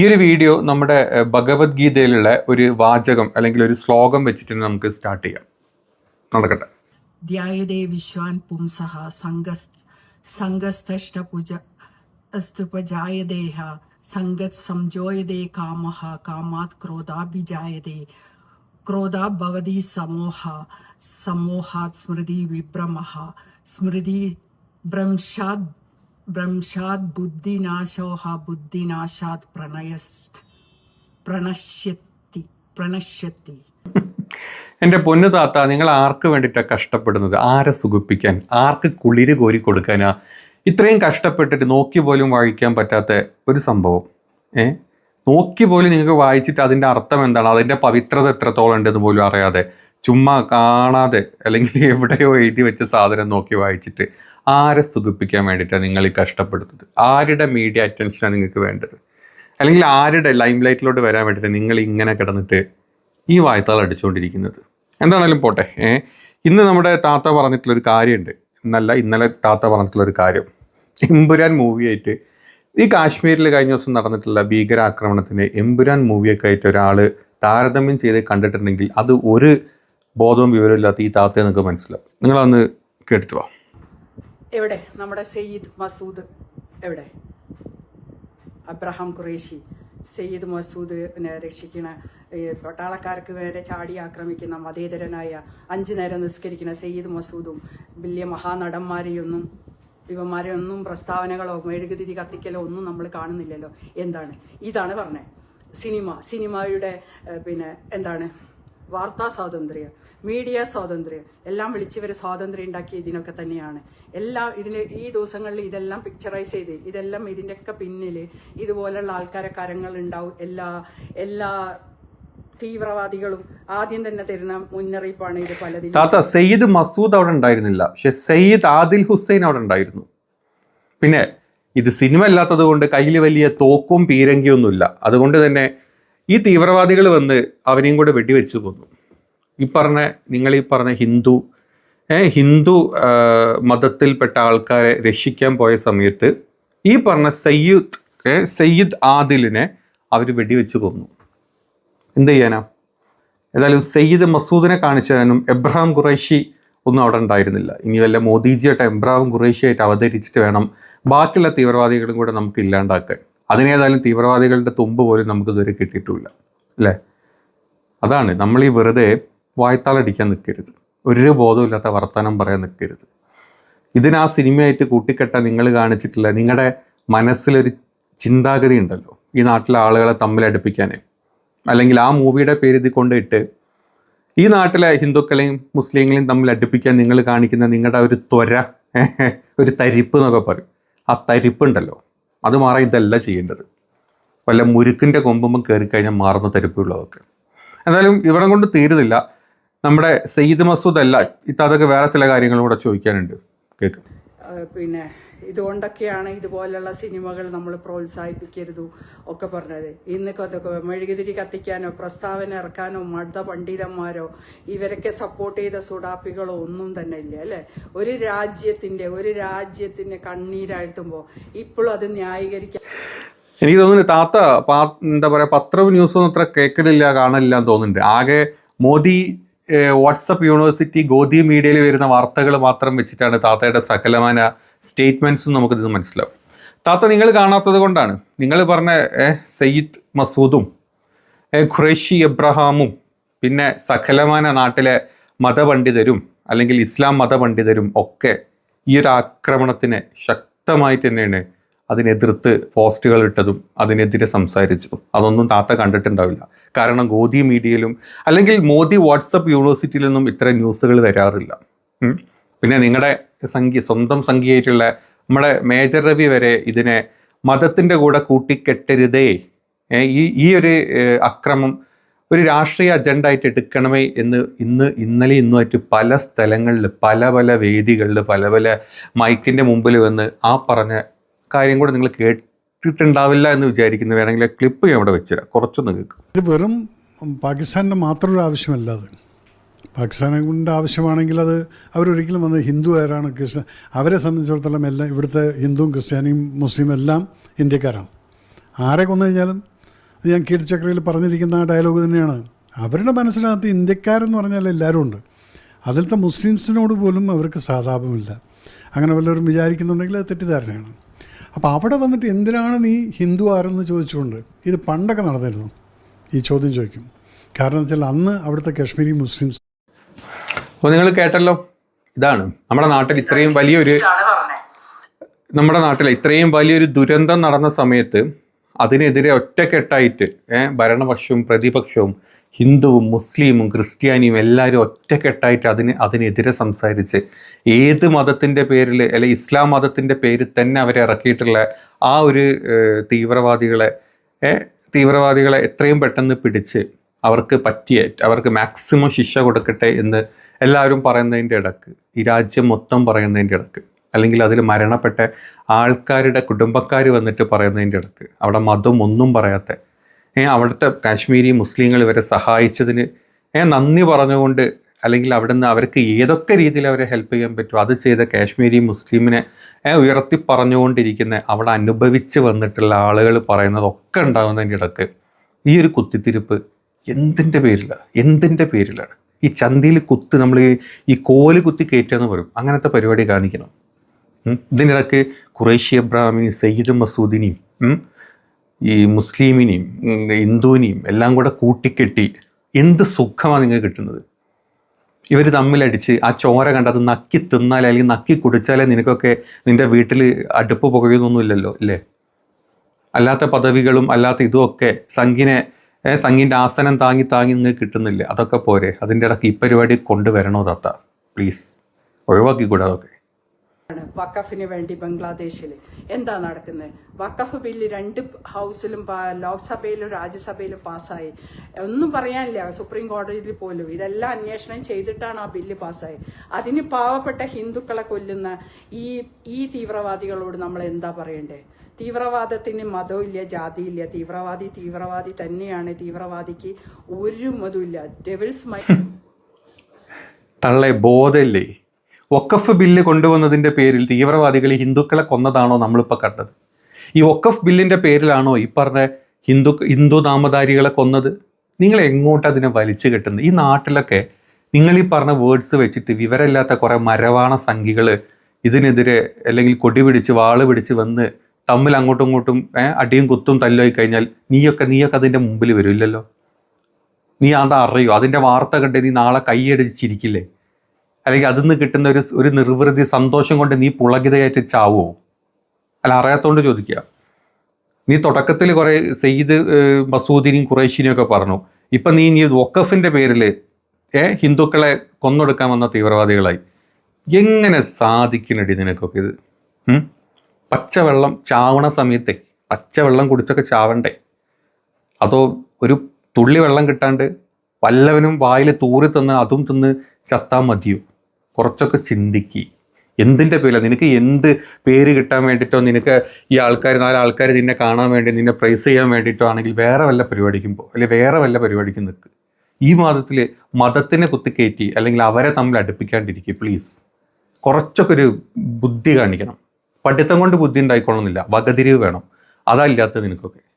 ഈ ഒരു വീഡിയോ നമ്മുടെ ഭഗവത്ഗീതയിലുള്ള ഒരു വാചകം അല്ലെങ്കിൽ ഒരു ശ്ലോകം വെച്ചിട്ട് നമുക്ക് സ്റ്റാർട്ട് ചെയ്യാം. നടക്കട്ടെ. ധ്യായതേ വിശ്വാൻ പുംസഹ സംഗസ്തഷ്ടപുജ സ്തുപജായദേഹ സംഗത് സംജോയതേ കാമഹ കാമാത് ക്രോധാഭിജായതേ ക്രോധാഭവതി സമോഹ സമോഹാത് സ്മൃതി വിഭ്രമ സ്മൃതി ഭ്രംശാത് ഭ്രംശാത് ബുദ്ധിനാശോഹ ബുദ്ധിനാശാത് പ്രണയസ് പ്രണശ്യത്തി പ്രണശ്യത്തി എന്റെ പൊന്നു താത്ത നിങ്ങൾ ആർക്ക് വേണ്ടിയിട്ടാണ് കഷ്ടപ്പെടുന്നത്? ആരെ സുഖിപ്പിക്കാൻ? ആർക്ക് കുളിര് കോരി കൊടുക്കാനാ? ഇത്രയും കഷ്ടപ്പെട്ടിട്ട് നോക്കി പോലും വായിക്കാൻ പറ്റാത്ത ഒരു സംഭവം. ഏ? നോക്കി പോലും നിങ്ങൾക്ക് വായിച്ചിട്ട് അതിന്റെ അർത്ഥം എന്താണ്? അതിന്റെ പവിത്രത എത്രത്തോളം ഉണ്ടെന്ന് പോലും അറിയാതെ ചുമ്മാ കാണാതെ അല്ലെങ്കിൽ എവിടെയോ എഴുതി വെച്ച സാധനം നോക്കി വായിച്ചിട്ട് ആരെ സുഖിപ്പിക്കാൻ വേണ്ടിയിട്ടാണ് നിങ്ങൾ ഈ കഷ്ടപ്പെടുന്നത്? ആരുടെ മീഡിയ അറ്റൻഷനാണ് നിങ്ങൾക്ക് വേണ്ടത്? അല്ലെങ്കിൽ ആരുടെ ലൈം ലൈറ്റിലോട്ട് വരാൻ വേണ്ടിയിട്ട് നിങ്ങൾ ഇങ്ങനെ കിടന്നിട്ട് ഈ വായ്ത്താൾ അടിച്ചുകൊണ്ടിരിക്കുന്നത്? എന്താണേലും പോട്ടെ ഇന്ന് നമ്മുടെ താത്ത പറഞ്ഞിട്ടുള്ളൊരു കാര്യമുണ്ട്. ഇന്നല്ല ഇന്നലെ താത്ത പറഞ്ഞിട്ടുള്ളൊരു കാര്യം. എമ്പുരാൻ മൂവിയായിട്ട് ഈ കാശ്മീരിൽ കഴിഞ്ഞ ദിവസം നടന്നിട്ടുള്ള ഭീകരാക്രമണത്തിന് എമ്പുരാൻ മൂവിയൊക്കെ ആയിട്ട് ഒരാൾ താരതമ്യം ചെയ്ത് കണ്ടിട്ടുണ്ടെങ്കിൽ അത് ഒരു ബോധവും വിവരവും ഇല്ലാത്ത ഈ താത്തയെ നിങ്ങൾക്ക് മനസ്സിലാവും. നിങ്ങളൊന്ന് കേട്ടിട്ട് വാ. എവിടെ? നമ്മുടെ സയ്യിദ് മസൂദ് എവിടെ? അബ്രഹാം ഖുറേഷി. സയ്യിദ് മസൂദിനെ രക്ഷിക്കണ പട്ടാളക്കാർക്ക് വേറെ ചാടി ആക്രമിക്കുന്ന മതേതരനായ അഞ്ചു നേരം നിസ്കരിക്കുന്ന സയ്യിദ് മസൂദും വലിയ മഹാനടന്മാരെയൊന്നും ഇവന്മാരെ ഒന്നും പ്രസ്താവനകളോ മെഴുകുതിരി കത്തിക്കലോ ഒന്നും നമ്മൾ കാണുന്നില്ലല്ലോ. എന്താണ്? ഇതാണ് പറഞ്ഞത് സിനിമ. സിനിമയുടെ പിന്നെ എന്താണ്? വാർത്താ സ്വാതന്ത്ര്യം മീഡിയ സ്വാതന്ത്ര്യം എല്ലാം വിളിച്ചവർ സ്വാതന്ത്ര്യം ഉണ്ടാക്കിയ ഇതിനൊക്കെ തന്നെയാണ്. എല്ലാം ഇതിന് ഈ ദിവസങ്ങളിൽ ഇതെല്ലാം പിക്ചറൈസ് ചെയ്ത് ഇതെല്ലാം ഇതിന്റെയൊക്കെ പിന്നിൽ ഇതുപോലെയുള്ള ആൾക്കാരെ കരങ്ങൾ ഉണ്ടാവും. എല്ലാ എല്ലാ തീവ്രവാദികളും ആദ്യം തന്നെ തരുന്ന മുന്നറിയിപ്പാണ് ഇത് പലതിനും താത്ത സയ്യിദ് മസൂദ് അവിടെ ഉണ്ടായിരുന്നില്ല. പക്ഷെ സയ്യിദ് ആദിൽ ഹുസൈൻ അവിടെ ഉണ്ടായിരുന്നു. പിന്നെ ഇത് സിനിമ അല്ലാത്തത് കൊണ്ട് കയ്യിൽ വലിയ തോക്കും പീരങ്കിയൊന്നുമില്ല. അതുകൊണ്ട് തന്നെ ഈ തീവ്രവാദികൾ വന്ന് അവനെയും കൂടെ വെടിവെച്ച് കൊന്നു. ഈ പറഞ്ഞ നിങ്ങൾ ഈ പറഞ്ഞ ഹിന്ദു ഹിന്ദു മതത്തിൽപ്പെട്ട ആൾക്കാരെ രക്ഷിക്കാൻ പോയ സമയത്ത് ഈ പറഞ്ഞ സയ്യിദ് സയ്യിദ് ആദിലിനെ അവർ വെടിവെച്ച് കൊന്നു. എന്ത് ചെയ്യാനാ? ഏതായാലും സയ്യിദ് മസൂദിനെ കാണിച്ചു എബ്രഹാം ഖുറൈഷി ഒന്നും അവിടെ ഉണ്ടായിരുന്നില്ല. ഇനി വല്ല മോദിജിയായിട്ട് എബ്രഹാം ഖുറൈഷിയായിട്ട് അവതരിച്ചിട്ട് വേണം ബാക്കിയുള്ള തീവ്രവാദികളും കൂടെ നമുക്ക് ഇല്ലാണ്ടാക്കാൻ. അതിനേതായാലും തീവ്രവാദികളുടെ തുമ്പ് പോലും നമുക്ക് ഇതുവരെ കിട്ടിയിട്ടുമില്ല അല്ലേ? അതാണ് നമ്മൾ ഈ വെറുതെ വായ്ത്താളടിക്കാൻ നിൽക്കരുത്. ഒരു ബോധമില്ലാത്ത വർത്തമാനം പറയാൻ നിൽക്കരുത്. ഇതിന് ആ സിനിമയായിട്ട് കൂട്ടിക്കെട്ടാൻ നിങ്ങൾ കാണിച്ചിട്ടില്ല. നിങ്ങളുടെ മനസ്സിലൊരു ചിന്താഗതി ഉണ്ടല്ലോ ഈ നാട്ടിലെ ആളുകളെ തമ്മിൽ അടുപ്പിക്കാൻ. അല്ലെങ്കിൽ ആ മൂവിയുടെ പേര് ഇത് കൊണ്ടിട്ട് ഈ നാട്ടിലെ ഹിന്ദുക്കളെയും മുസ്ലിങ്ങളെയും തമ്മിൽ അടുപ്പിക്കാൻ നിങ്ങൾ കാണിക്കുന്ന നിങ്ങളുടെ ഒരു ത്വര ഒരു തരിപ്പ് എന്നൊക്കെ പറയും. ആ തരിപ്പുണ്ടല്ലോ അത് മാറാൻ ഇതല്ല ചെയ്യേണ്ടത്. വല്ല മുരുക്കിന്റെ കൊമ്പുമ്പം കയറി കഴിഞ്ഞാൽ മാറുന്ന തരിപ്പുള്ളതൊക്കെ എന്തായാലും ഇവിടെ കൊണ്ട് തീരുന്നില്ല. നമ്മുടെ സെയ്ദ് മസൂദ് അല്ല ഇത്തതൊക്കെ വേറെ ചില കാര്യങ്ങളും കൂടെ ചോദിക്കാനുണ്ട്. കേൾക്കാം പിന്നെ ഇതുകൊണ്ടൊക്കെയാണ് ഇതുപോലുള്ള സിനിമകൾ നമ്മൾ പ്രോത്സാഹിപ്പിക്കരുതു ഒക്കെ പറഞ്ഞത്. ഇന്ന് മെഴുകുതിരി കത്തിക്കാനോ പ്രസ്താവന ഇറക്കാനോ മത പണ്ഡിതന്മാരോ ഇവരൊക്കെ സപ്പോർട്ട് ചെയ്ത സുഡാപ്പികളോ ഒന്നും തന്നെ ഇല്ല അല്ലെ? ഒരു രാജ്യത്തിന്റെ ഒരു രാജ്യത്തിന്റെ കണ്ണീരാഴ്ത്തുമ്പോൾ ഇപ്പോഴും അത് ന്യായീകരിക്കാൻ എനിക്ക് തോന്നുന്നു താത്ത എന്താ പറയാ പത്രവും ന്യൂസും അത്ര കേൾക്കലില്ല കാണില്ല എന്ന് തോന്നുന്നുണ്ട്. ആകെ മോദി വാട്സപ്പ് യൂണിവേഴ്സിറ്റി ഗോദി മീഡിയയിൽ വരുന്ന വാർത്തകൾ മാത്രം വെച്ചിട്ടാണ് താത്തയുടെ സകലമാന നമുക്ക് നമുക്കിത് മനസ്സിലാവും. താത്ത നിങ്ങൾ കാണാത്തത് കൊണ്ടാണ്. നിങ്ങൾ പറഞ്ഞ സയ്യിദ് മസൂദും ഖുറേഷി എബ്രഹാമും പിന്നെ സഖലമാന നാട്ടിലെ മതപണ്ഡിതരും അല്ലെങ്കിൽ ഇസ്ലാം മതപണ്ഡിതരും ഒക്കെ ഈ ഒരു ആക്രമണത്തിന് ശക്തമായിട്ട് തന്നെയാണ് അതിനെതിർത്ത് പോസ്റ്റുകൾ ഇട്ടതും അതിനെതിരെ സംസാരിച്ചതും. അതൊന്നും താത്ത കണ്ടിട്ടുണ്ടാവില്ല. കാരണം ഗോദി മീഡിയയിലും അല്ലെങ്കിൽ മോദി വാട്സപ്പ് യൂണിവേഴ്സിറ്റിയിലൊന്നും ഇത്തരം ന്യൂസുകൾ വരാറില്ല. പിന്നെ നിങ്ങളുടെ സംഖ്യ സ്വന്തം സംഖ്യയായിട്ടുള്ള നമ്മുടെ മേജർ രവി വരെ ഇതിനെ മതത്തിന്റെ കൂടെ കൂട്ടിക്കെട്ടരുതേ. ഈ ഈ ഒരു അക്രമം ഒരു രാഷ്ട്രീയ അജണ്ട ആയിട്ട് എടുക്കണമേ എന്ന് ഇന്ന് ഇന്നലെ ഇന്നുമായിട്ട് പല സ്ഥലങ്ങളിൽ പല പല വേദികളിൽ പല പല മൈക്കിന്റെ മുമ്പിൽ വന്ന് ആ പറഞ്ഞ കാര്യം കൂടെ നിങ്ങൾ കേട്ടിട്ടുണ്ടാവില്ല എന്ന് വിചാരിക്കുന്നു വേണമെങ്കിൽ ക്ലിപ്പ് ഞാൻ ഇവിടെ വെച്ചുതരാം കുറച്ചൊന്ന് കേൾക്കും. ഇത് വെറും പാകിസ്ഥാനിന്റെ മാത്രം ഒരു ആവശ്യമല്ല അത്. പാകിസ്ഥാനെ കൊണ്ട് ആവശ്യമാണെങ്കിൽ അത് അവരൊരിക്കലും വന്ന് ഹിന്ദു ആരാണ് ക്രിസ്ത്യൻ അവരെ സംബന്ധിച്ചിടത്തോളം എല്ലാം ഇവിടുത്തെ ഹിന്ദുവും ക്രിസ്ത്യാനിയും മുസ്ലിം എല്ലാം ഇന്ത്യക്കാരാണ്. ആരെ കൊന്നു കഴിഞ്ഞാലും ഞാൻ കീഴ്ചക്രയിൽ പറഞ്ഞിരിക്കുന്ന ആ ഡയലോഗ് തന്നെയാണ്. അവരുടെ മനസ്സിനകത്ത് ഇന്ത്യക്കാരെന്ന് പറഞ്ഞാൽ എല്ലാവരും ഉണ്ട്. അതിലത്തെ മുസ്ലിംസിനോട് പോലും അവർക്ക് സാതാപമില്ല. അങ്ങനെ വല്ലവരും വിചാരിക്കുന്നുണ്ടെങ്കിൽ അത് തെറ്റിദ്ധാരണയാണ്. അപ്പോൾ അവിടെ വന്നിട്ട് എന്തിനാണ് നീ ഹിന്ദു ആരെന്ന് ചോദിച്ചുകൊണ്ട് ഇത് പണ്ടൊക്കെ നടന്നിരുന്നു? ഈ ചോദ്യം ചോദിക്കും. കാരണം വെച്ചാൽ അന്ന് അവിടുത്തെ കാശ്മീരി മുസ്ലിംസ് അപ്പോൾ നിങ്ങൾ കേട്ടല്ലോ ഇതാണ് നമ്മുടെ നാട്ടിൽ ഇത്രയും വലിയൊരു നമ്മുടെ നാട്ടിൽ ഇത്രയും വലിയൊരു ദുരന്തം നടന്ന സമയത്ത് അതിനെതിരെ ഒറ്റക്കെട്ടായിട്ട് ഭരണപക്ഷവും പ്രതിപക്ഷവും ഹിന്ദുവും മുസ്ലിമും ക്രിസ്ത്യാനിയും എല്ലാവരും ഒറ്റക്കെട്ടായിട്ട് അതിന് അതിനെതിരെ സംസാരിച്ച് ഏത് മതത്തിന്റെ പേരിൽ അല്ലെ ഇസ്ലാം മതത്തിന്റെ പേരിൽ തന്നെ അവരെ ഇറക്കിയിട്ടുള്ള ആ ഒരു തീവ്രവാദികളെ തീവ്രവാദികളെ എത്രയും പെട്ടെന്ന് പിടിച്ച് അവർക്ക് പറ്റിയ അവർക്ക് മാക്സിമം ശിക്ഷ കൊടുക്കട്ടെ എന്ന് എല്ലാവരും പറയുന്നതിന്റെ ഇടയ്ക്ക് ഈ രാജ്യം മൊത്തം പറയുന്നതിന്റെ ഇടയ്ക്ക് അല്ലെങ്കിൽ അതിൽ മരണപ്പെട്ട ആൾക്കാരുടെ കുടുംബക്കാർ വന്നിട്ട് പറയുന്നതിന്റെ ഇടയ്ക്ക് അവിടെ മതം ഒന്നും പറയാത്ത ഏ അവിടുത്തെ കാശ്മീരി മുസ്ലിങ്ങൾ ഇവരെ സഹായിച്ചതിന് ഏ നന്ദി പറഞ്ഞുകൊണ്ട് അല്ലെങ്കിൽ അവിടെ നിന്ന് അവർക്ക് ഏതൊക്കെ രീതിയിൽ അവരെ ഹെൽപ്പ് ചെയ്യാൻ പറ്റുമോ അത് ചെയ്ത കാശ്മീരി മുസ്ലിമിനെ ഉയർത്തി പറഞ്ഞുകൊണ്ടിരിക്കുന്ന അവിടെ അനുഭവിച്ച് വന്നിട്ടുള്ള ആളുകൾ പറയുന്നതൊക്കെ ഉണ്ടാകുന്നതിന്റെ ഇടയ്ക്ക് ഈ ഒരു കുത്തിത്തിരിപ്പ് എന്തിന്റെ പേരിലാണ് എന്തിന്റെ പേരിലാണ്? ഈ ചന്തിയിൽ കുത്ത് നമ്മൾ ഈ കോൽ കുത്തി കയറ്റുക പറയും. അങ്ങനത്തെ പരിപാടി കാണിക്കണം. ഇതിനിടക്ക് ഖുറേഷി അബ്രാമിനെയും സയ്യിദ് മസൂദിനെയും ഈ മുസ്ലിമിനെയും ഹിന്ദുവിനെയും എല്ലാം കൂടെ കൂട്ടിക്കെട്ടി എന്ത് സുഖമാണ് നിങ്ങൾക്ക് കിട്ടുന്നത്? ഇവർ തമ്മിലടിച്ച് ആ ചോര കണ്ട് അത് നക്കി തിന്നാലേ അല്ലെങ്കിൽ നക്കി കുടിച്ചാലേ നിനക്കൊക്കെ നിന്റെ വീട്ടിൽ അടുപ്പ് പുകയൊന്നുമില്ലല്ലോ ഇല്ലേ? അല്ലാത്ത പദവികളും അല്ലാത്ത ഇതുമൊക്കെ സംഘിനെ ഏ, സംഘിന്റെ ആസനം താങ്ങി താങ്ങി നിങ്ങൾക്ക് കിട്ടുന്നില്ല. അതൊക്കെ പോരെ. അതിന്റെ ഇടയ്ക്ക് ഈ പരിപാടി കൊണ്ടുവരണോ തത്ത? പ്ലീസ് ഒഴിവാക്കിക്കൂടെ അതൊക്കെ? ആണ് വഖഫിന് വേണ്ടി ബംഗ്ലാദേശിൽ എന്താ നടക്കുന്നത് വഖഫ് ബില്ല് രണ്ട് ഹൗസിലും ലോക്സഭയിലും രാജ്യസഭയിലും പാസ്സായി. ഒന്നും പറയാനില്ല. സുപ്രീം കോടതിയിൽ പോലും. ഇതെല്ലാം അന്വേഷണം ചെയ്തിട്ടാണ് ആ ബില്ല് പാസ്സായി. അതിന് പാവപ്പെട്ട ഹിന്ദുക്കളെ കൊല്ലുന്ന ഈ ഈ തീവ്രവാദികളോട് നമ്മൾ എന്താ പറയണ്ടേ? തീവ്രവാദത്തിന് മതമില്ല ജാതിയില്ല. തീവ്രവാദി തീവ്രവാദി തന്നെയാണ്. തീവ്രവാദിക്ക് ഒരു മതമില്ല ഡെവിൾസ് മൈ തള്ളെ ബോധമില്ലേ? വക്കഫ് ബില്ല് കൊണ്ടുവന്നതിന്റെ പേരിൽ തീവ്രവാദികൾ ഹിന്ദുക്കളെ കൊന്നതാണോ നമ്മളിപ്പോൾ കണ്ടത്? ഈ വക്കഫ് ബില്ലിന്റെ പേരിലാണോ ഈ പറഞ്ഞ ഹിന്ദു ഹിന്ദു നാമധാരികളെ കൊന്നത്? നിങ്ങൾ എങ്ങോട്ട് അതിനെ വലിച്ചു കെട്ടുന്നത്? ഈ നാട്ടിലൊക്കെ നിങ്ങൾ ഈ പറഞ്ഞ വേർഡ്സ് വെച്ചിട്ട് വിവരമില്ലാത്ത കുറേ മരവാണ സംഖികൾ ഇതിനെതിരെ അല്ലെങ്കിൽ കൊടി പിടിച്ച് വാൾ പിടിച്ച് വന്ന് തമ്മിൽ അങ്ങോട്ടും ഇങ്ങോട്ടും അടിയും കുത്തും തല്ലുമായി കഴിഞ്ഞാൽ നീയൊക്കെ നീയൊക്കെ അതിന്റെ മുമ്പിൽ വരില്ലല്ലോ? നീ അത് അറിയോ? അതിന്റെ വാർത്ത കണ്ടേ നീ നാളെ കൈയടിച്ച് ചിരിക്കില്ലേ? അല്ലെങ്കിൽ അതിൽ നിന്ന് കിട്ടുന്ന ഒരു ഒരു നിർവൃതി സന്തോഷം കൊണ്ട് നീ പുളകിതയായിട്ട് ചാവോ അല്ല അറിയാത്തോണ്ട് ചോദിക്കുക നീ തുടക്കത്തിൽ കുറേ സെയ്ദ് മസൂദിനെയും ഖുറൈഷിനെയും ഒക്കെ പറഞ്ഞു. ഇപ്പം നീ നീ വക്കഫിന്റെ പേരിൽ ഏ ഹിന്ദുക്കളെ കൊന്നൊടുക്കാൻ വന്ന തീവ്രവാദികളായി. എങ്ങനെ സാധിക്കണടി നിനക്കൊക്കെ ഇത്? പച്ചവെള്ളം ചാവണ സമയത്തെ പച്ചവെള്ളം കുടിച്ചൊക്കെ ചാവണ്ടേ? അതോ ഒരു തുള്ളി വെള്ളം കിട്ടാണ്ട് വല്ലവനും വായിൽ തൂറി തന്ന് അതും തിന്ന് ചത്താൽ മതിയോ? കുറച്ചൊക്കെ ചിന്തിക്കി. എന്തിന്റെ പേരില? നിനക്ക് എന്ത് പേര് കിട്ടാൻ വേണ്ടിയിട്ടോ നിനക്ക് ഈ ആൾക്കാർ നാല് ആൾക്കാർ നിന്നെ കാണാൻ വേണ്ടി നിന്നെ പ്രൈസ് ചെയ്യാൻ വേണ്ടിയിട്ടോ ആണെങ്കിൽ വേറെ വല്ല പരിപാടിക്കും പോ അല്ലെങ്കിൽ വേറെ വല്ല പരിപാടിക്കും നിൽക്ക് ഈ മതത്തിൽ മതത്തിനെ കുത്തിക്കയറ്റി അല്ലെങ്കിൽ അവരെ തമ്മിൽ അടുപ്പിക്കാണ്ടിരിക്കുക പ്ലീസ് കുറച്ചൊക്കെ ഒരു ബുദ്ധി കാണിക്കണം. പഠിത്തം കൊണ്ട് ബുദ്ധി ഉണ്ടായിക്കൊള്ളണമെന്നില്ല വകതിരിവ് വേണം. അതല്ലാത്ത നിനക്കൊക്കെ.